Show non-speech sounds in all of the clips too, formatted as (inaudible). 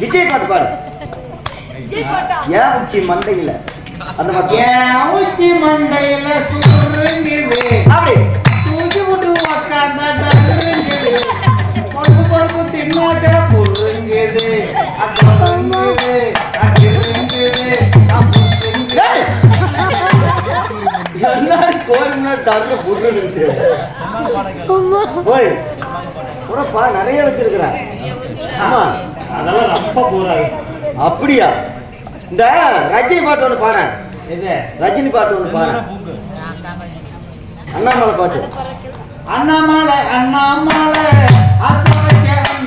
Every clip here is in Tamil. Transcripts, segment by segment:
விஜய் பாட்டு பாடு ஏன் உச்சி மண்டையில அந்த பாட்டு என் உச்சி மண்டையில சுருங்குது அப்படி. தூக்கி விட்டு உக்காந்தா தங்க புட்டு ஓய் உனப்பா நிறைய வச்சிருக்கிறேன் ஆமா அதெல்லாம் ரொம்ப போறாரு அப்படியா? இந்த ரஜினி பாட்டு ஒன்று பாட. இது ரஜினி பாட்டு ஒன்று பாட. அண்ணாமலை பாட்டு. அண்ணாமலை அண்ணாமலை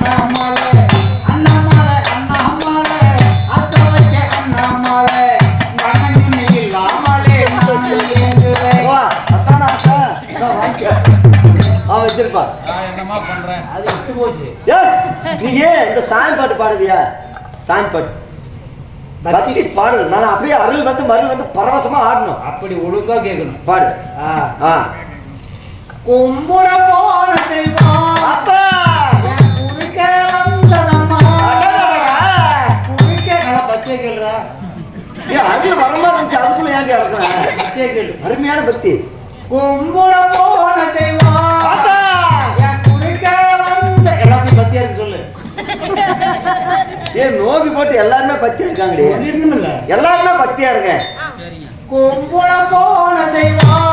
அத்தா? வச்சிருப்பா. என்னமா பண்றேன்? அது விட்டு போச்சு. ஏ நீ ஏன் இந்த சாமி பாட்டு பாடுவியா? சாமி பாட்டு. பக்தி. பாடு நான் அப்படியே அருள் வந்து மருள் வந்து பரவசமா ஆடணும். அப்படி ஒழுங்கா கேட்கணும் பாடு. ஆ. கும்புட போன தெய்வம். ஏ அருள் வரமா இருந்துச்சு அதுக்குள்ள ஏன் கிடக்குறேன் அருமையான பக்தி. கும்புட போன எல்லாத்தையும் பத்தியா இருக்கு சொல்லு. ஏ நோபி போட்டு எல்லாருமே இருக்காங்களே? சொல்லிடணுமில்ல. எல்லாருமே பக்தியா இருக்கேன் கும்புட போன தெய்வம்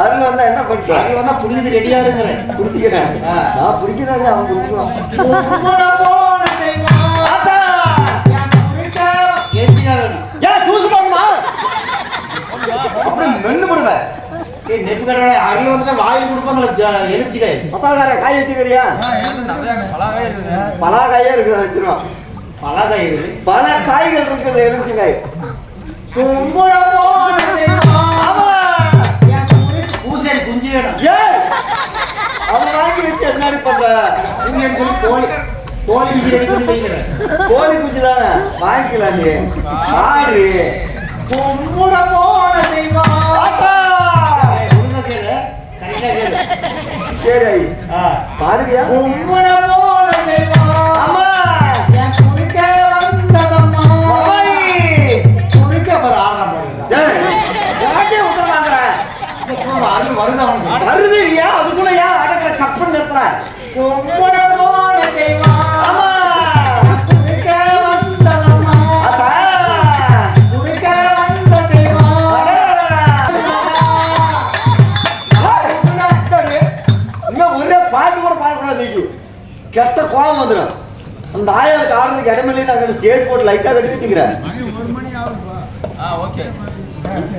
அருள் வந்தா என்ன பண்ணுறேன் அருள் வந்தா புடிக்கிறது ரெடியா இருக்கிறேன் குடிக்கிறேன் ஆ. நான் குடிக்கிறேன் அவன் வேணும் ஏன் ஜூஸ் போடணுமா அப்படியே மென்னு போடுவேன் ஏய் நெப்பு கடவுளே அருள் வந்துட்டா வாயில் கொடுப்பாங்களே எழுச்சிக்காய் மத்தாக்கார காய் வச்சுக்கிறியா பல காயே இருக்குது. வச்சிருவான். பலாக்காய் இருக்குது. பல காய்கள் இருக்குது எலுமிச்சங்காய் கும்புட குஞ்சுன்னு சொல்லி கோழி கோழி குஞ்சு வைக்கிறேன். கோழி குஞ்சு தானே? வாங்கிக்கலாம் ஆடு. கும்புட போன தெய்வம் சரி. பாடுவியா கும்புட போன தெய்வம் ஆமா அருள் வருது அவனுக்கு வருது இல்லையா அதுக்குள்ள ஏன் அடக்கிற கப்புன்னு நிறுத்துற. ஆமா. கெட்ட கோபம் வந்துடும் அந்த ஆயாளுக்கு ஆடுறதுக்கு இடமில்லை நாங்கள் ஸ்டேஜ் போட்டு லைட்டாக கட்டி வச்சுக்கிறேன்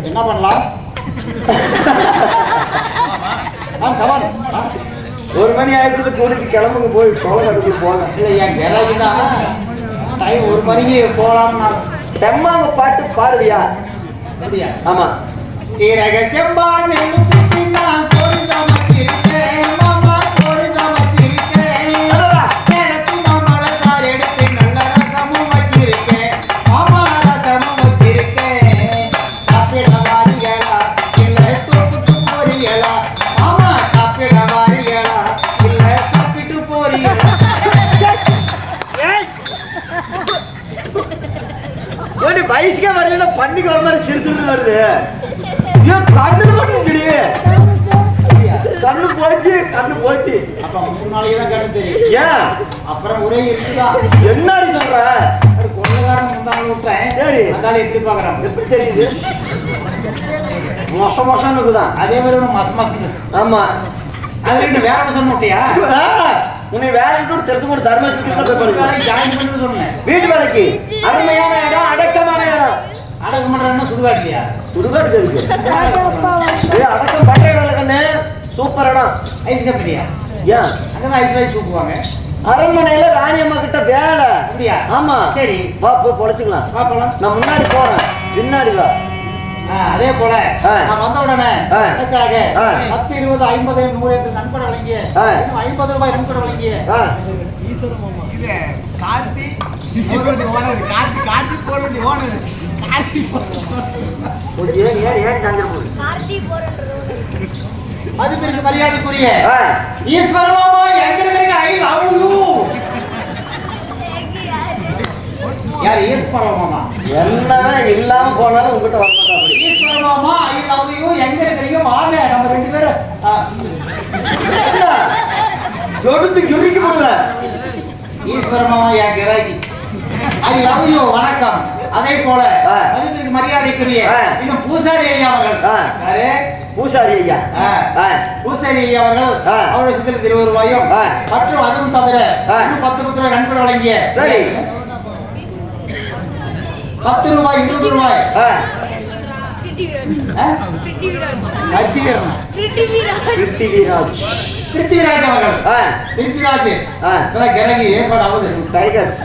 என்ன பண்ணலாம் ஒரு மணி ஆயிடுச்சு கூட்டிட்டு கிளம்புங்க போய் சோளம் கட்டுக்கு போங்க. இல்லை என் கேரளாக்கு தான். டைம் ஒரு மணிக்கு போகலாம்னா. தெம்மாங்க பாட்டு பாடுவியா? ஆமா. சீரக செம்பான் நான் சோறு சமைச்சிருக்கேன் ஒரே இருக்குதா என்னடி சொல்ற? ஒரு கொள்ளக்காரன் முந்தாங்க விட்டேன். சரி. அதனால எப்படி பாக்குறான் எப்படி தெரியுது? மோசம் மோசம் இருக்குதான் அதே மாதிரி ஒன்று மச மசம் ஆமா. அது ரெண்டு வேற ஒன்று சொன்ன விட்டியா ஆ, உன்னை வேலைக்கு கூட தெரிஞ்சு கூட பாருங்க ஜாயின் பண்ணி சொன்னேன். வீட்டு வேலைக்கு? அருமையான இடம் அடக்கமான இடம். அடக்கு பண்றேன்னா சுடுகாட்டியா? சுடுகாட்டுக்கு இருக்கு அடக்கம் பண்ற இடம் இல்லை கண்ணு? சூப்பர் இடம். ஐஸ் கம்பெனியா ஏன்? அங்கதான் ஐஸ் ஐஸ் சூப்புவாங்க. அரண்மனையில ராணியம்மா கிட்ட வேலை. அப்படியா? ஆமா. சரி. வா போய் பொழைச்சுக்கலாம். நான் முன்னாடி போறேன். பின்னாடி வா. அதே போல. நான் வந்த உடனே. எனக்காக. பத்து இருபது ஐம்பது நூறு என்று நண்பர் வழங்கிய ஐம்பது ரூபாய் நண்பர் வழங்கிய இது கார்த்தி ஓனது கார்த்தி கார்த்தி போடுறது ஓனது கார்த்தி ஒரு ஏன் ஏன் போகுது. கார்த்தி போறன்றது மதிப்பிற்கு மரியாதைக்குரிய ஆ, ஈஸ்வர மாமா எங்க இருக்கிறீங்க ஐ லவ் யூ யார் ஈஸ்வர மாமா என்னதான் இல்லாம போனாலும் உங்ககிட்ட வர மாட்டா அப்படி. ஈஸ்வர மாமா ஐ லவ் யூ எங்க இருக்கிறீங்க வாங்க நம்ம ரெண்டு பேரும் எடுத்து கிறுக்கி போடுங்க ஈஸ்வர மாமா என் கிராக்கி ஐ லவ் யூ வணக்கம். அதே போல ஆ. மதிப்பிற்கு மரியாதைக்குரிய. இன்னும் பூசாரி ஐயா அவர்கள். பூசாரி ஐயா. பூசாரி ஐயா அவர்கள். அவருடைய சுத்திரத்து இருபது ரூபாயும். மற்றும் அதுவும் தவிர பத்து பத்து ரூபாய் நண்பர் வழங்கிய சரி. பத்து ரூபாய் இருபது ரூபாய். பிருத்திவிராஜ்? பிருத்திவிராஜ் அவர்கள். பிருத்திவிராஜ். கிரகி ஏற்பாடு ஆகுது. டைகர்ஸ்.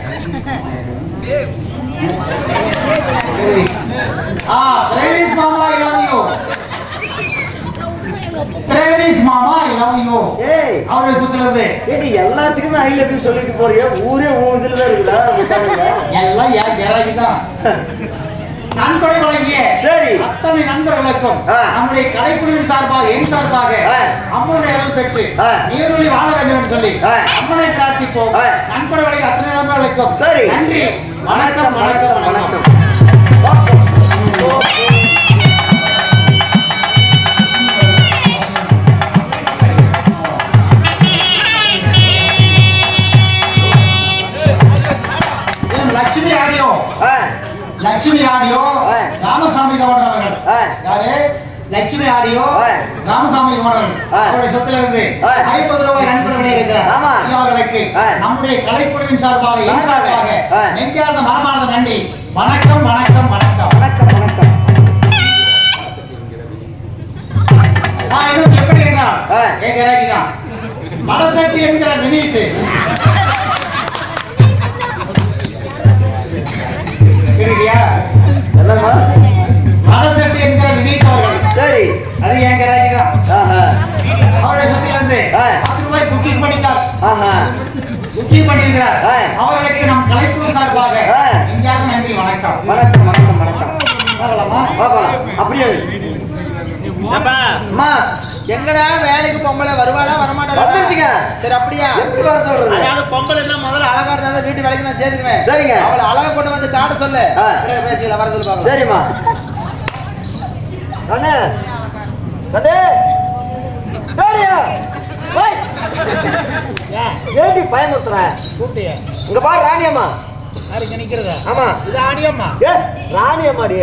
யூ பிரேரிஸ் மாமா ஐ லவ் யூ ஏய். அவருடைய சுத்திரத்து ஏடி எல்லாத்துக்குமே ஐ லவ் யூ சொல்லிட்டு போறியா? ஊரே இதுல தான் தமிழ்ல? எல்லாம் ஏன் கிராகி தான் (laughs) நன்கொடை வழங்கிய சரி. அத்தனை நண்பர்களுக்கும். நம்முடைய கலைக்குழுவின் சார்பாக என் சார்பாக. அம்மனுடைய அருள் பெற்று. நீரொலி வாழ வேண்டும் என்று சொல்லி. அம்மனை பிரார்த்திப்போம் வழங்கிய அத்தனை நண்பர்களுக்கும் சரி நன்றி வணக்கம் வணக்கம் வணக்கம் லட்சுமி ஆடியோ. ராமசாமி கவர்னர் அவர்கள். யாரு லட்சுமி ஆடியோ. ராமசாமி கவர்னர் ஆ. அவருடைய சொத்துல இருந்து. ஐம்பது ரூபாய் நண்பர்களே இருக்கிறார். அவர்களுக்கு. நம்முடைய கலைக்குழுவின் சார்பாக என் சார்பாக. நெஞ்சார்ந்த மனமார்ந்த நன்றி வணக்கம் வணக்கம் வணக்கம் வணக்கம் வணக்கம் எப்படி என்றால் மனசட்டி என்கிற வினீத் கேட்கிறியா என்னம்மா? மனசட்டி என்கிற வினீத் அவர்கள் சரி. அது என் கிராக்கி தான் அவருடைய சொத்துல இருந்து. பத்து ரூபாய் புக்கிங் பண்ணிட்டார். புக்கிங் பண்ணியிருக்கிறார். அவர்களுக்கு நம் கலைக்குழு சார்பாக நன்றி வணக்கம். வணக்கம் வணக்கம் வணக்கம். பார்க்கலாமா? பாக்கலாம் அப்படியே. எங்கடா வேலைக்கு பொம்பளை வருவாளா வரமாட்டாளா? வந்துருச்சுங்க. சரி அப்படியா? எப்படி வர சொல்றது? அதாவது பொம்பளை என்ன முதல்ல அழகா இருந்தா தான் வீட்டு வேலைக்கு நான் சேர்த்துக்குவேன் சரிங்க. அவளை அழகா கொண்டு வந்து காட்ட சொல்லு. பேசிக்கலாம் வர சொல்லு சரிம்மா. கண்ணு. கண்ணு. போய் ஏடி பயமுறுத்துற? கூட்டிய. இங்க பாரு ராணியம்மா. நிக்கிறதா? ஆமா. இது ஆணியம்மா. ஏ ராணியம்மாடி.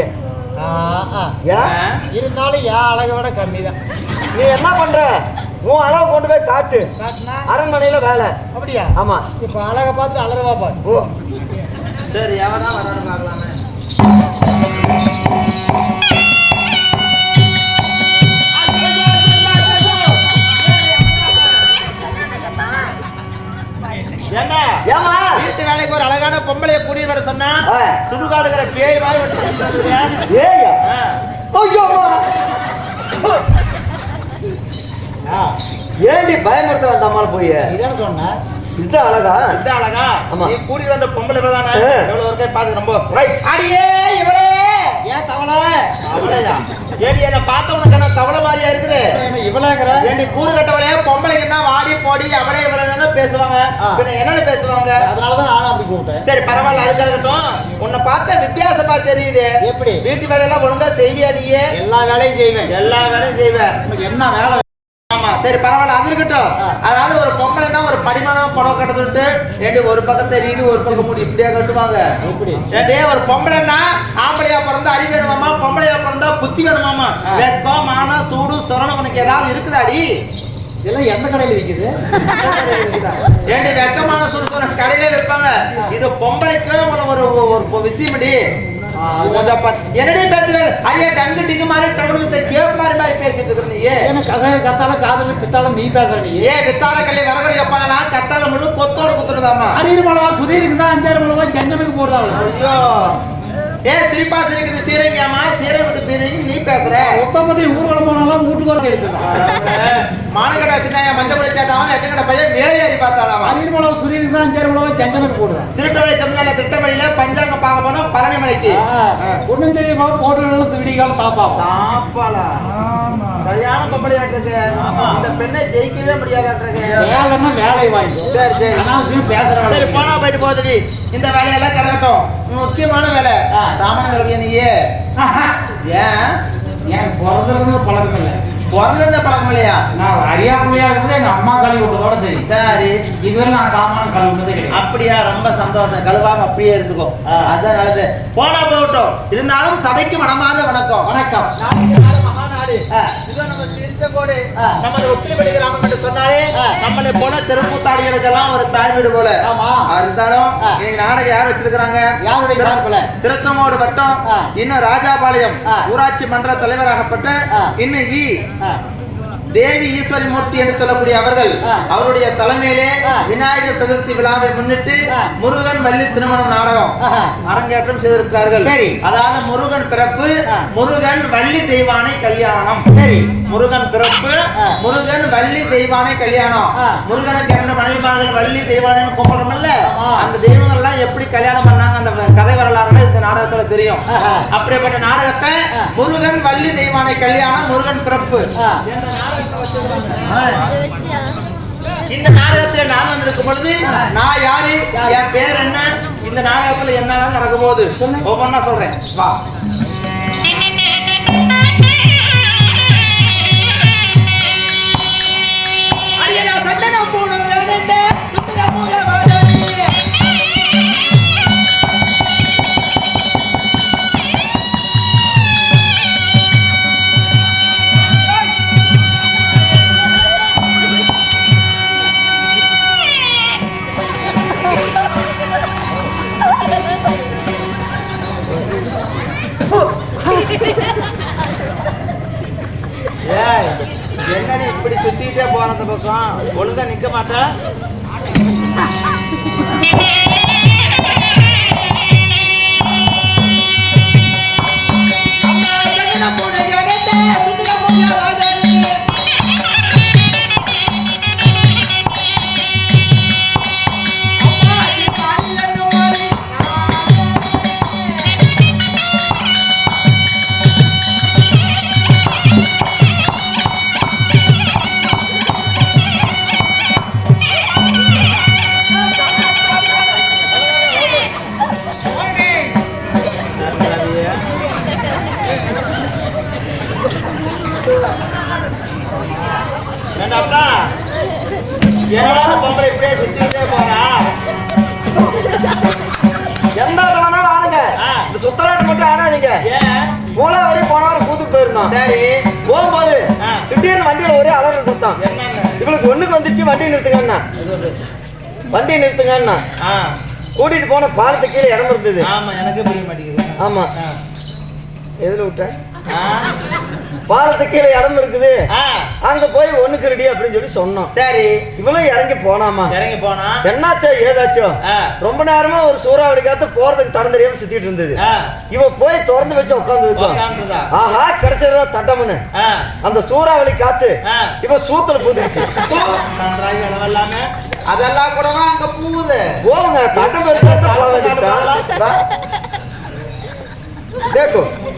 இருந்தாலும் என் அழகை விட கம்மி தான் நீ என்ன பண்ற? உன் அளவு கொண்டு போய் காட்டு. அரண்மனையில வேலை. அப்படியா? ஆமா. இப்ப அழகை பார்த்துட்டு அலறவா பாரு. ஓ. சரி எவனா வரான்னு பார்க்கலாமே. என்ன ஏமா வீட்டு வேலைக்கு ஒரு அழகான பொம்பளைய கூட்டிட்டு வர சொன்னா. சுடுகாடுகிற பேய் மாதிரி வந்திருக்க. ஏயா. ஐயோமா ஏண்டி பயமுறுத்த வந்த அம்மாள் போய்? இதான சொன்ன. இது அழகா? இந்த அழகா. ஆமா. நீ கூட்டிட்டு வந்த பொம்பளை தானே. எவ்வளவு இருக்கே பாத்து ரொம்ப ரைட். அடியே ஏன் தவளை? ஏடி என்ன பார்த்த உனக்கு என்ன தவளை மாதிரியா இருக்குது? என்ன இவளாங்கிற? ஏண்டி கூறு கட்டவளே பொம்பளைக்குன்னா வாடி போடி அவளே இவளே தான் பேசுவாங்க. பின்ன என்னன்னு பேசுவாங்க? அதனாலதான் நானும் அப்படி கூப்பிட்டேன். சரி பரவாயில்ல அதுக்காக இருக்கட்டும். உன்னை பார்த்தா வித்தியாசமா தெரியுது. எப்படி? வீட்டு வேலையெல்லாம் ஒழுங்கா செய்வியா நீயே? எல்லா வேலையும் செய்வேன். எல்லா வேலையும் செய்வ உனக்கு என்ன வேலை ஆமா சரி பரவாயில்ல அது இருக்கட்டும். அதாவது ஒரு பொம்பளைன்னா ஒரு படிமானமா புடவை கட்டுட்டு ஏண்டி ஒரு பக்கம் தெரியுது ஒரு பக்கம் முடி இப்படியா கட்டுவாங்க. ஏண்டி ஒரு பொம்பளைன்னா ஆம்பளையா பிறந்தா அறிவு வேணுமாமா பொம்பளையா பிறந்தா புத்தி வேணுமாமா. வெக்கம் மானம் சூடு சொரணம் உனக்கு ஏதாவது இருக்குதாடி? இதெல்லாம் எந்த கடையில் விக்குது? ஏண்டி வெக்கமான சூடு சொரணம் கடையிலே விற்பாங்க. இது பொம்பளைக்கும் ஒரு ஒரு ஒரு விஷயமடி ஆ, கொஞ்சம் பா- என்னடி பேசுற அடியே டங்கு டிங்கு மாதிரி கேப் மாதிரி மாதிரி பேசிட்டு இருக்கிற நீ. என்ன கதையை கத்தாலும் காதலும் பித்தாலும் நீ பேசுற நீ. வித்தார கல்லி வரகடி வைப்பாங்களா கத்தால மட்டும் கொத்தோட குத்துறதாமா அரியர் மலவா சுதீருக்கு தான் அஞ்சாறு மலவா ஜங்கனுக்கு போடுறாங்க. ஐயோ. ஏ சிரிப்பா சிரிக்குது சீரங்கியாமா சீரகத்து பீரங்கி நீ பேசுற. உத்தமதி ஊர்வலம் போனாலும் வீட்டுக்கு எடுத்துக்கலாம் மானகடா சின்ன மஞ்சள் பிடிச்சாட்டாவும் எட்டங்கட பையன் மேலே ஏறி பார்த்தாலாமா அரியர் மலவா சுதீருக்கு தான் அஞ்சாறு மலவா ஜங்கனுக்கு போடுறாங்க திருட்டவழி தமிழ்நாடு திருட்டவழியில பஞ்சாங்க பார்க்க போனோம் பழனி மலைக்கு ஒண்ணும் தெரியுமா போட்டு விடிகாலம் தாப்பாவும். தாப்பாளா? கல்யாண பொம்பளையாட்டுக்கு இந்த பெண்ணை ஜெயிக்கவே முடியாதாட்டுருக்கு வேலைன்னா வேலை வாங்கி சரி சரி. அனாவசியம் பேசுற சரி போனா போயிட்டு போகுதுடி. இந்த வேலையெல்லாம் கிடக்கட்டும். முக்கியமான வேலை. சாமான கழுவிய நீயே. (laughs) ஏன்? எனக்கு பிறந்திருந்து பழக்கம் இல்லை. பிறந்திருந்த பழக்கம் இல்லையா? நான் பிள்ளையா இருக்கும்போது எங்க அம்மா கழுவி விட்டதோட சரி. சரி. இதுவரை நான் சாமான் கழுவுனதே கிடையாது. அப்படியா? ரொம்ப சந்தோஷம். கழுவாம அப்படியே இருந்துக்கோ. அதான் நல்லது. போனா போகட்டும். இருந்தாலும் சபைக்கு மனமாத வணக்கம். வணக்கம். மகாநாடு இதோ நம்ம. நமது ஒப்பிலிப்படி கிராமம் என்று சொன்னாலே ஆ. நம்மளை போல தெருக்கூத்தாடிகளுக்கெல்லாம் ஒரு தாய் வீடு போல ஆமா. இருந்தாலும். இன்னைக்கு நாடகம் யார் வச்சிருக்கிறாங்க யாருடைய சார்பில் திருச்செங்கோடு வட்டம். இன்னும் ராஜாபாளையம். ஊராட்சி மன்ற தலைவராகப்பட்ட. இன்னும் ஆ, தேவி ஈஸ்வரி மூர்த்தி என்று சொல்லக்கூடிய அவர்கள். அவருடைய தலைமையிலே. விநாயகர் சதுர்த்தி விழாவை முன்னிட்டு. முருகன் வள்ளி திருமணம் நாடகம். அரங்கேற்றம் செய்திருக்கிறார்கள். அதாவது முருகன் பிறப்பு. முருகன் வள்ளி தெய்வானை கல்யாணம் சரி முருகன் பிறப்பு. முருகன் வள்ளி தெய்வானை கல்யாணம். முருகனுக்கு இரண்டு மனைவிமார்கள் வள்ளி தெய்வானைன்னு கும்பிடுறோம்ல. அந்த தெய்வங்கள் எல்லாம் எப்படி கல்யாணம் பண்ணாங்க அந்த கதை வரலாறு இந்த நாடகத்துல தெரியும். அப்படிப்பட்ட நாடகத்தை. முருகன் வள்ளி தெய்வானை கல்யாணம் முருகன் பிறப்பு இந்த நாடகத்துல நான் வந்திருக்கும் பொழுது நான் யாரு? என் பேர் என்ன இந்த நாடகத்துல என்ன நடக்க போகுது சொல்லு. ஒவ்வொன்னா சொல்றேன் வா நிறுத்துங்கண்ணா வண்டி நிறுத்துங்கண்ணா கூட்டிட்டு போன பாலத்து கீழே இடம் இருந்தது. ஆமா எனக்கு புரிய மாட்டேங்குது. ஆமா. எதுல விட்டேன் பாலத்து கீழே இடம் இருக்குது. அங்க போய் ஒண்ணுக்கு ரெடி அப்படின்னு சொல்லி சொன்னோம். சரி. இவளும் இறங்கி போனாமா? இறங்கி போனா? என்னாச்சோ ஏதாச்சோ. ரொம்ப நேரமா ஒரு சூறாவளி காத்து போறதுக்கு தடம் தெரியாம சுத்திட்டு இருந்தது. இவ போய் திறந்து வச்சு உக்காந்துருந்தா. ஆஹா கிடைச்சதா தட்டம்னு. அந்த சூறாவளி காத்து. இவ சூத்துல பூந்துருச்சு. அதெல்லாம் கூடவா அங்க பூவுது? போங்க தட்டம் பெருசா தேக்கோ. கடவுளே.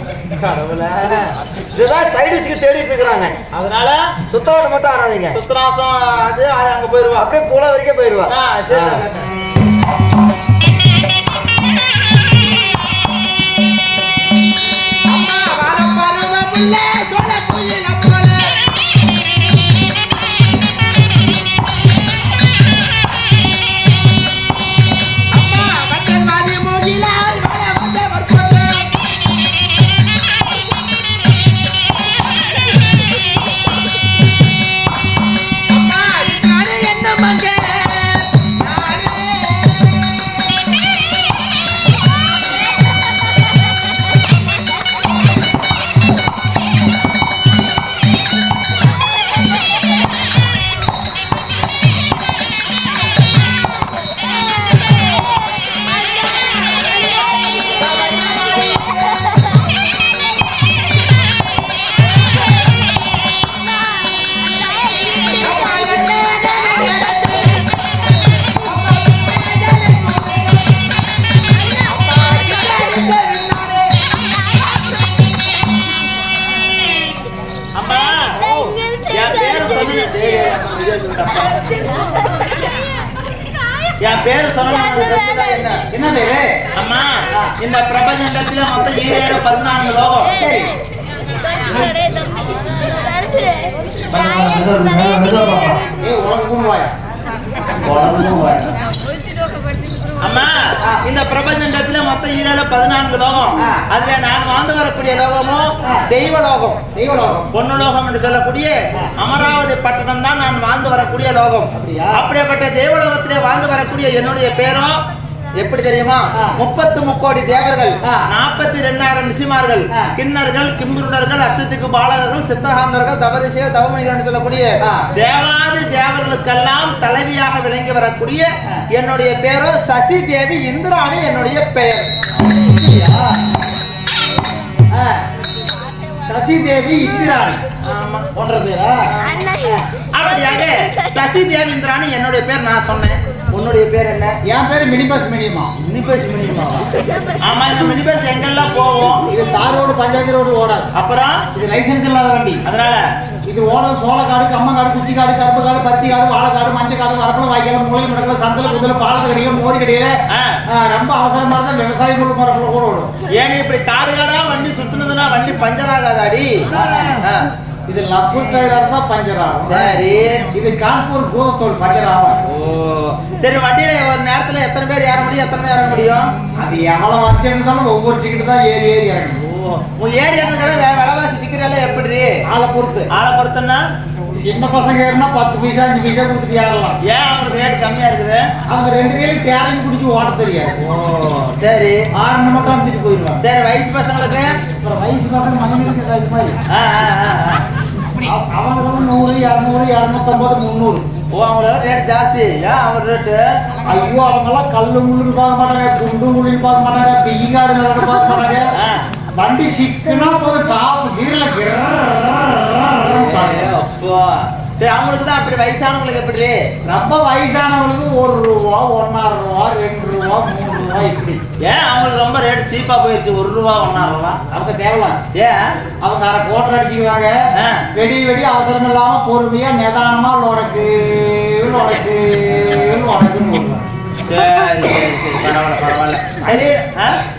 இதுதான் சைடிஸ்க்கு தேடிட்டு இருக்கிறாங்க. அதனால சுத்தோட மட்டும் ஆடாதீங்க. சுத்தராசம் அது அங்க போயிருவா. அப்படியே பூல வரைக்கும் போயிருவா. சரி என் பேரு தெரிஞ்சதா என்ன? என்ன பேரு? அம்மா. இந்த பிரபஞ்சத்துல மொத்தம் ஈரேழு பதினான்கு லோகம். உனக்கு கூடுவாயா உனக்கு அம்மா இந்த பிரபஞ்சத்துல மொத்தம் ஈரேழு பதினான்கு லோகம். அதுல நான் வாழ்ந்து வரக்கூடிய லோகமும் தெய்வ லோகம் தெய்வலோகம். பொண்ணு லோகம் என்று சொல்லக்கூடிய அமராவதி பட்டணம் தான் நான் வாழ்ந்து வரக்கூடிய லோகம். அப்படியா? அப்படியாப்பட்ட தேவலோகத்திலே வாழ்ந்து வரக்கூடிய என்னுடைய பேரும் எப்படி தெரியுமா. முப்பத்து முக்கோடி தேவர்கள். நாற்பத்தி ரெண்டாயிரம் நிசிமார்கள். கிண்ணர்கள் கிம்புருடர்கள் அஷ்டத்துக்கு பாலகர்கள் சித்தகாந்தர்கள் தவரிசிகள் தவமணிகள் சொல்லக்கூடிய. தேவாதி தேவர்களுக்கெல்லாம் தலைவியாக விளங்கி வரக்கூடிய. என்னுடைய பேரோ சசி தேவி இந்திராணி என்னுடைய பெயர். சசிதேவி இந்திராணி. போன்ற பேரா அப்படியாக சசி தேவி இந்திராணி என்னுடைய பேர் நான் சொன்னேன். உன்னுடைய பேர் என்ன? என் பேரு மினி பஸ் மினிமா. மினி பஸ் மினிமாவா ஆமா இந்த மினி பஸ் எங்கெல்லாம் போவோம்? இது தார் ரோடு பஞ்சாயத்து ரோடு ஓடாது. அப்புறம்? இது லைசென்ஸ் இல்லாத வண்டி. அதனால? இது ஓடும் சோளக்காடு கம்மங்காடு குச்சிக்காடு கருப்பு காடு பருத்தி காடு வாழைக்காடு மஞ்சள் காடு வரப்பல வாய்க்கால் மூளை முடக்கல சந்தல குதிரை பாலத்து கடையில மோரி கடையில ரொம்ப அவசரமா இருந்தா விவசாய முழு மரப்புல கூட ஓடும். ஏன் இப்படி காடு காடா வண்டி பஞ்சர் ஆகாதாடி ஆ. இது லப்பூர் டயரா இருந்தா பஞ்சர் ஆகும் சரி. இது கான்பூர் பூதத்தோல் பஞ்சர் ஆகும் ஓ. சரி வண்டியில ஒரு நேரத்துல எத்தனை பேர் ஏற முடியும்? எத்தனை பேர் இறங்க முடியும்? அது எவ்வளவு வருஷம் இருந்தாலும் ஒவ்வொரு டிக்கெட் தான் ஏறி ஏறி இறங்கணும். ஓ ஏறி ஏறதுக்காக விலைவாசி டிக்கெட் எப்படி ஆளை பொறுத்து. ஆளை பொறுத்தன்னா? சின்ன பசங்க ஏறினா பத்து பைசா அஞ்சு பைசா கொடுத்துட்டு ஏறலாம். ஏன் அவங்களுக்கு ரேட் கம்மியா இருக்குது? அவங்க ரெண்டு கையிலும் டேரையும் குடிச்சு ஓட்ட தெரியாது. ஓ சரி. ஆறு மட்டும் அமுத்திட்டு போயிடுவாங்க. சரி வயசு பசங்களுக்கு? அப்புறம் வயசு பசங்க மனிதனுக்கு மாதிரி. அவங்களுக்கு வந்து நூறு இரநூறு இரநூத்தம்பது முந்நூறு. ஓ அவங்களோட ரேட் ஜாஸ்தி. ஏன் அவர் ரேட்டு ஐயோ அவங்கெல்லாம் கல்லு முள்ளு பார்க்க மாட்டாங்க குண்டு முள்ளு பார்க்க மாட்டாங்க பெய்யாடு பார்க்க மாட்டாங்க. வண்டி சிக்குனா போதும் டாப் கீரில் அப்போ சரி அவங்களுக்கு தான் அப்படி வயசானவங்களுக்கு எப்படி? ரொம்ப வயசானவங்களுக்கு ஒரு ரூபா ஒன்னரை ரூபா ரெண்டு ரூபா மூணு ரூபா இப்படி. ஏன் அவங்களுக்கு ரொம்ப ரேட் சீப்பா போயிடுச்சு ஒரு ரூபா ஒன்னாரூவா அவங்க தேவை ஏன்? அவங்க அரை கோட்டர் அடிச்சுக்குவாங்க. வெடி வெடி அவசரம் இல்லாம பொறுமையா நிதானமா லொடக்கு லொடக்கு லொடக்குன்னு. சரி சரி சரி பரவாயில்ல?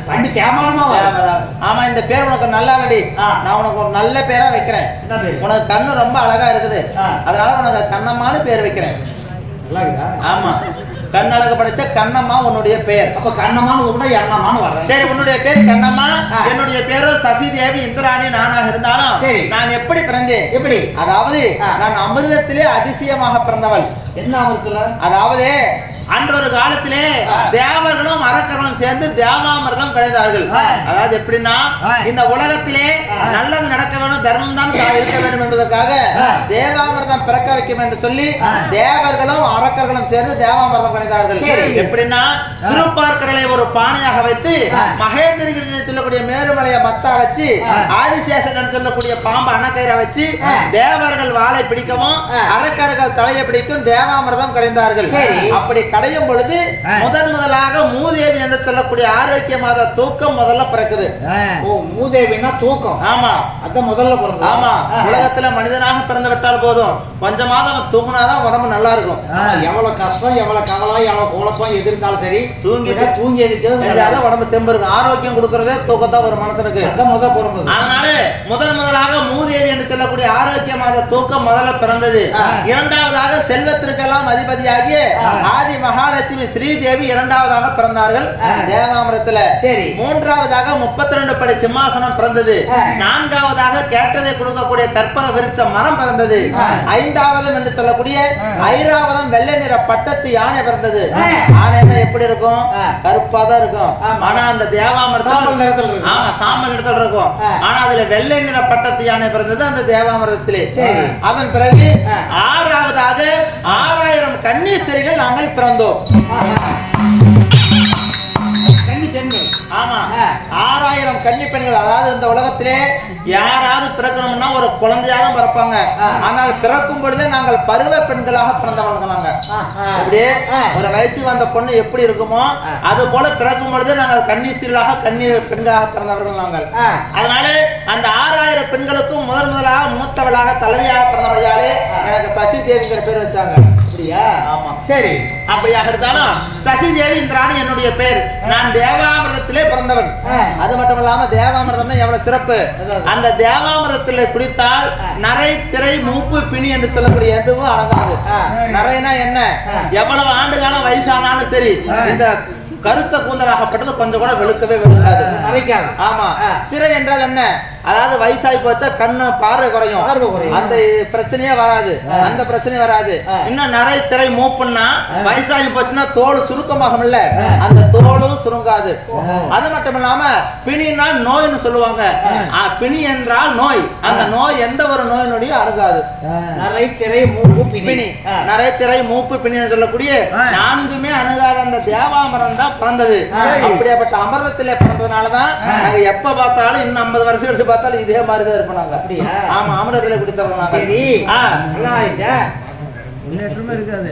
வண்டி கேமரமா ஆமா இந்த பேர் உனக்கு நல்லா இல்லடி. நான் உனக்கு ஒரு நல்ல பேரா வைக்கிறேன்? உனக்கு கண்ணு ரொம்ப அழகா இருக்குது. அதனால உனக்கு கண்ணம்மான்னு பேர் வைக்கிறேன். ஆமா. கண்ணழகு படைச்ச கண்ணம்மா உன்னுடைய பெயர் அப்ப கண்ணமான்னு கூட எண்ணமான்னு வர்றேன். சரி உன்னுடைய பேர் கண்ணம்மா. என்னுடைய பேரு சசி தேவி இந்திராணி நானாக இருந்தாலும். நான் எப்படி பிறந்தேன்? எப்படி? அதாவது. நான் அமிர்தத்திலே அதிசயமாக பிறந்தவள். என்ன அவத்துல அதாவது அன்றொரு காலத்திலே. தேவர்களும் அரக்கர்களும் சேர்ந்து தேவாமிர்தம் கிடைத்தார்கள். அதாவது எப்படின்னா. இந்த உலகத்திலே. நல்லது நடக்க வேண்டும் தர்மம் தான் இருக்க வேண்டும் என்பதற்காக. தேவாமிர்தம் பிறக்க வைக்கும் என்று சொல்லி. தேவர்களும் அரக்கர்களும் சேர்ந்து தேவாமிர்தம் கிடைத்தார்கள். எப்படின்னா. திருப்பார்க்கடலை ஒரு பானையாக வைத்து. மகேந்திரகிரி சொல்லக்கூடிய மேருமலையை மத்தா வச்சு. ஆதிசேஷன் சொல்லக்கூடிய பாம்பு அணக்கயிறை வச்சு. தேவர்கள் வாளை பிடிக்கவும். அரக்கர்கள் தலையை பிடிக்கும் தேவாமிர்தம் கடைந்தார்கள். அப்படி கடையும் பொழுது. முதன் முதலாக மூதேவி என்று சொல்லக்கூடிய ஆரோக்கிய மாத தூக்கம் முதல்ல பிறக்குது. ஓ தூக்கம். ஆமா. அதான் முதல்ல பிறந்தது. ஆமா. உலகத்துல மனிதனாக பிறந்து விட்டால் போதும். கொஞ்சமாவது அவன் தூங்கினாதான் உடம்பு நல்லா இருக்கும் எவ்வளவு கஷ்டம் எவ்வளவு கவலை எவ்வளவு குழப்பம் எது இருந்தாலும் சரி தூங்கி- தூங்கி செஞ்சாதான் உடம்பு தெம்பு இருக்கும் ஆரோக்கியம் கொடுக்கறதே தூக்கத்தான் ஒரு மனுஷனுக்கு அதான் முத பிறந்தது. அதனால முதன் முதலாக மூதேவி என்று சொல்லக்கூடிய ஆரோக்கிய மாத தூக்கம் முதல்ல பிறந்தது. இரண்டாவதாக செல்வத்திற்கெல்லாம் அதிபதியாகிய ஆ. ஆதி மகாலட்சுமி ஸ்ரீதேவி இரண்டாவதாக பிறந்தார்கள். தேவாமிரத்துல சரி. மூன்றாவதாக முப்பத்தி ரெண்டு படி சிம்மாசனம் பிறந்தது. நான்காவதாக கேட்டதை கொடுக்கக்கூடிய கற்பக விருட்ச மரம் பிறந்தது. ஐந்தாவதம் என்று சொல்லக்கூடிய. ஐராவதம் வெள்ளை நிற பட்டத்து யானை பிறந்தது. யானை எப்படி இருக்கும். கருப்பா தான் இருக்கும். ஆனா அந்த தேவாமிரத்தில். ஆமா சாம்பல் நிறத்தில் இருக்கும். ஆனா அதுல வெள்ளை நிற பட்டத்து யானை பிறந்தது அந்த தேவாமிரதத்திலே சரி. அதன் பிறகு. ஆறாவதாக ஆறாயிரம் கன்னிஸ்திரிகள் நாங்கள் பிறந்தோம் கண்ணி பெண்கள். ஆமா. ஆறாயிரம் கன்னி பெண்கள் அதாவது இந்த உலகத்திலே யாராவது பிறக்கணும்னா ஒரு குழந்தையாக பிறப்பாங்க. ஆனால் பிறக்கும் பொழுதே நாங்கள் பருவ பெண்களாக பிறந்தவர்கள் நாங்க ஆஹா. அப்படியே. ஒரு வயசுக்கு வந்த பொண்ணு எப்படி இருக்குமோ. அது போல பிறக்கும் பொழுதே நாங்கள் கன்னிஸ்திரிகளாக கன்னி பெண்களாக பிறந்தவர்கள் நாங்கள். அதனால அந்த ஆறாயிரம் பெண்களுக்கும் முதல் முதலாக மூத்தவளாக தலைவியாக பிறந்தபடியாலே. எனக்கு சசி தேவிங்கிற பேர் வச்சாங்க அப்படியா ஆமா சரி அப்படியாக இருந்தாலும் சசி தேவி இந்திராணி என்னுடைய பேர் நான் தேவாமிரதத்திலே பிறந்தவன். அது மட்டும் இல்லாம தேவாமிரதம் எவ்வளவு சிறப்பு. அந்த தேவாமிரதத்திலே குடித்தால். நரை திரை மூப்பு பிணி என்று சொல்லக்கூடிய எதுவும் அடங்காது. நரைனா என்ன. எவ்வளவு ஆண்டு காலம் வயசானாலும் சரி. இந்த கருத்த கூந்தலாகப்பட்டது கொஞ்சம் கூட வெளுக்கவே வெளுக்காது ஆமா. திரை என்றால் என்ன அதாவது வயசாகி போச்சா கண்ணு பார்வை குறையும். அந்த பிரச்சனையே வராது. அந்த பிரச்சனை வராது. இன்னும் நிறைய திரை மூப்புன்னா ஆ. வயசாகி போச்சுன்னா தோல் சுருக்கமாகும்ல ஆ. அந்த தோலும் சுருங்காது. அது மட்டும் இல்லாம பிணினா நோய்னு சொல்லுவாங்க பிணி என்றால் நோய் அந்த நோய் எந்த ஒரு நோய் நொடியும் அணுகாது நரை திரை மூக்கு பிணி. நிறைய திரை மூப்பு பிணின்னு சொல்லக்கூடிய. நான்குமே அணுகாத அந்த தேவாமரம் தான் பிறந்தது. அப்படியாப்பட்ட அமரத்திலே பிறந்ததுனாலதான் நாங்க எப்ப பார்த்தாலும் இன்னும் ஐம்பது வருஷம் கழிச்சு பார்த்தாலும் இதே மாதிரி தான் இருப்போம் நாங்க. அப்படியா? ஆமா அமிர்தத்துல குடித்தவங்க சரி. நல்லா ஆயிடுச்சா? முன்னேற்றமே இருக்காது.